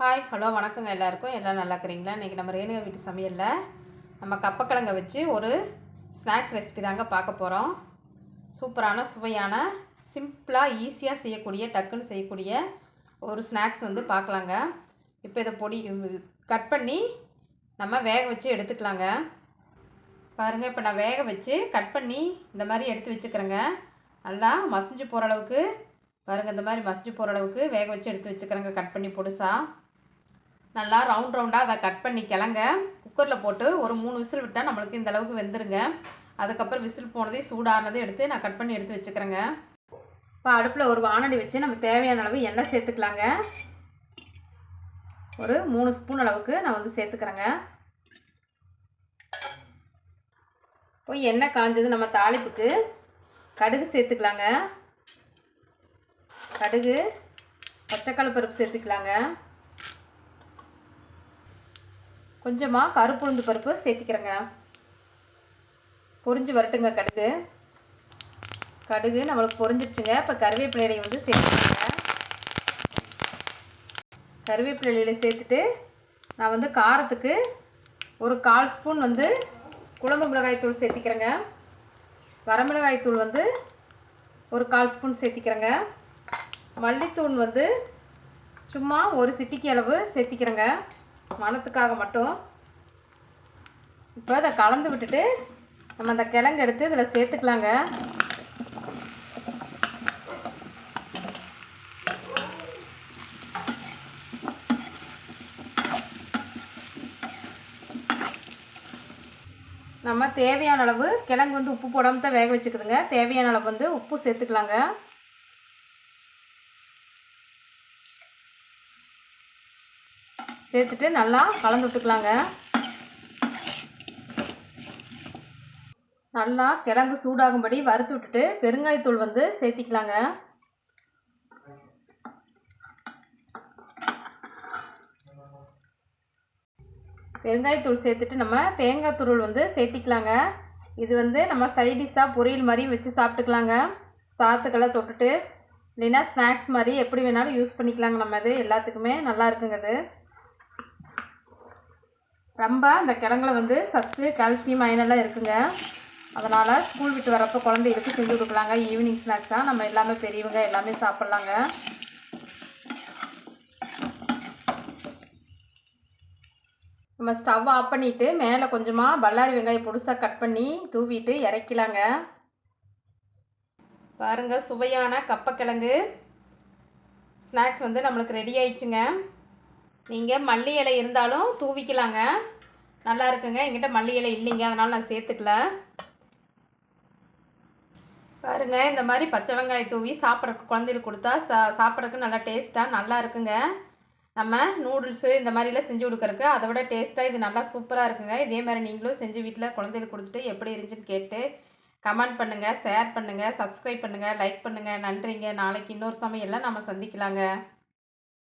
Hi hello வணக்கங்க எல்லாருக்கும். எல்லாம் நல்லா இருக்கிறீங்களா? இன்றைக்கி நம்ம ரேணுகா வீட்டு சமையலில் நம்ம கப்பக்கிழங்க வச்சு ஒரு ஸ்நாக்ஸ் ரெசிபி தாங்க பார்க்க போகிறோம் சூப்பரான சுவையான சிம்பிளாக ஈஸியாக செய்யக்கூடிய டக்குன்னு செய்யக்கூடிய ஒரு ஸ்நாக்ஸ் வந்து பார்க்கலாங்க. இப்போ இதை பொடி கட் பண்ணி நம்ம வேக வச்சு எடுத்துக்கலாங்க. பாருங்கள் இப்போ நான் வேக வச்சு கட் பண்ணி இந்த மாதிரி எடுத்து வச்சுக்கிறேங்க. நல்லா மசிஞ்சு போகிற அளவுக்கு பாருங்கள் இந்த மாதிரி மசிஞ்சு போகிற அளவுக்கு வேக வச்சு எடுத்து வச்சுக்கிறேங்க கட் பண்ணி பொடுசாக நல்லா ரவுண்ட் ரவுண்டாக அதை கட் பண்ணி கிளங்க. குக்கரில் போட்டு ஒரு மூணு விசில் விட்டால் நம்மளுக்கு இந்த அளவுக்கு வெந்துருங்க. அதுக்கப்புறம் விசில் போனதையும் சூடானதையும் எடுத்து நான் கட் பண்ணி எடுத்து வச்சுக்கிறேங்க. இப்போ அடுப்பில் ஒரு வானடி வச்சு நம்ம தேவையான அளவு எண்ணெய் சேர்த்துக்கலாங்க. ஒரு மூணு ஸ்பூன் அளவுக்கு நான் வந்து சேர்த்துக்கிறேங்க. இப்போ எண்ணெய் காஞ்சது நம்ம தாளிப்புக்கு கடுகு சேர்த்துக்கலாங்க. கடுகு பச்சைக்கடலை பருப்பு சேர்த்துக்கலாங்க. கொஞ்சமாக கருப்புளுந்து பருப்பு சேர்த்திக்கிறேங்க. பொரிஞ்சு வரட்டுங்க கடுகு. கடுகு நம்மளுக்கு பொறிஞ்சிருச்சுங்க. இப்போ கருவேப்பிலையை வந்து சேர்த்துக்கோங்க கருவேப்பிலையில சேர்த்துட்டு நான் வந்து காரத்துக்கு ஒரு கால் ஸ்பூன் வந்து குழம்பு மிளகாய் தூள் சேர்த்திக்கிறேங்க. வரமிளகாய் தூள் வந்து ஒரு கால் ஸ்பூன் சேர்த்திக்கிறேங்க. மல்லித்தூள் வந்து சும்மா ஒரு சிட்டிக்கு அளவு சேர்த்திக்கிறேங்க. மணத்துக்காக மட்டும். இப்போ அதை கலந்து விட்டுட்டு நம்ம அந்த கிழங்கு எடுத்து இதில் சேர்த்துக்கலாங்க. நம்ம தேவையான அளவு கிழங்கு வந்து உப்பு போடாமல் தான் வேக வச்சுக்குதுங்க. தேவையான அளவு வந்து உப்பு சேர்த்துக்கலாங்க. சேர்த்துட்டு நல்லா கலந்து விட்டுக்கலாங்க. நல்லா கிழங்கு சூடாகும்படி வறுத்து விட்டுட்டு பெருங்காயத்தூள் வந்து சேர்த்திக்கலாங்க. பெருங்காயத்தூள் சேர்த்துட்டு நம்ம தேங்காய் துருள் வந்து சேர்த்திக்கலாங்க. இது வந்து நம்ம சைடிஷாக பொரியல் மாதிரி வச்சு சாப்பிட்டுக்கலாங்க. சாத்துக்கெல்லாம் தொட்டுட்டு இல்லைன்னா ஸ்நாக்ஸ் மாதிரி எப்படி வேணாலும் யூஸ் பண்ணிக்கலாங்க நம்ம இது. எல்லாத்துக்குமே நல்லா இருக்குங்கிறது ரொம்ப அந்த கிழங்குல வந்து சத்து கால்சியம் அயனெல்லாம் இருக்குங்க. அதனால் ஸ்கூல் விட்டு வரப்போ குழந்தைகளுக்கு செஞ்சு கொடுக்கலாங்க. ஈவினிங் ஸ்நாக்ஸாக நம்ம எல்லாமே பெரியவங்க எல்லாமே சாப்பிட்லாங்க. நம்ம ஸ்டவ் ஆஃப் பண்ணிவிட்டு மேலே கொஞ்சமாக பல்லாரி வெங்காயம் பொடுசாக கட் பண்ணி தூவிட்டு இறக்கலாங்க. பாருங்கள் சுவையான கப்பக்கிழங்கு. ஸ்நாக்ஸ் வந்து நம்மளுக்கு ரெடி ஆயிடுச்சுங்க. நீங்கள் மல்லி இலை இருந்தாலும் தூவிக்கலாங்க. நல்லா இருக்குங்க. எங்கிட்ட மல்லி இலை இல்லைங்க. அதனால் நான் சேர்த்துக்கல. பாருங்க. இந்த மாதிரி பச்சை வெங்காயம் தூவி சாப்பிட்றக்கு குழந்தைகளுக்கு கொடுத்தா சா சாப்பிட்றதுக்கு நல்லா டேஸ்ட்டாக நல்லா இருக்குங்க. நம்ம நூடுல்ஸு இந்த மாதிரிலாம் செஞ்சு கொடுக்குறக்கு அதை விட டேஸ்ட்டாக இது நல்லா சூப்பராக இருக்குங்க. இதே மாதிரி நீங்களும் செஞ்சு வீட்டில் குழந்தைகளுக்கு கொடுத்துட்டு எப்படி இருந்துச்சுன்னு கேட்டு கமெண்ட் பண்ணுங்கள் ஷேர் பண்ணுங்கள் சப்ஸ்கிரைப் பண்ணுங்கள் லைக் பண்ணுங்கள் நன்றிங்க. நாளைக்கு இன்னொரு சமையலில் நம்ம சந்திக்கலாங்க.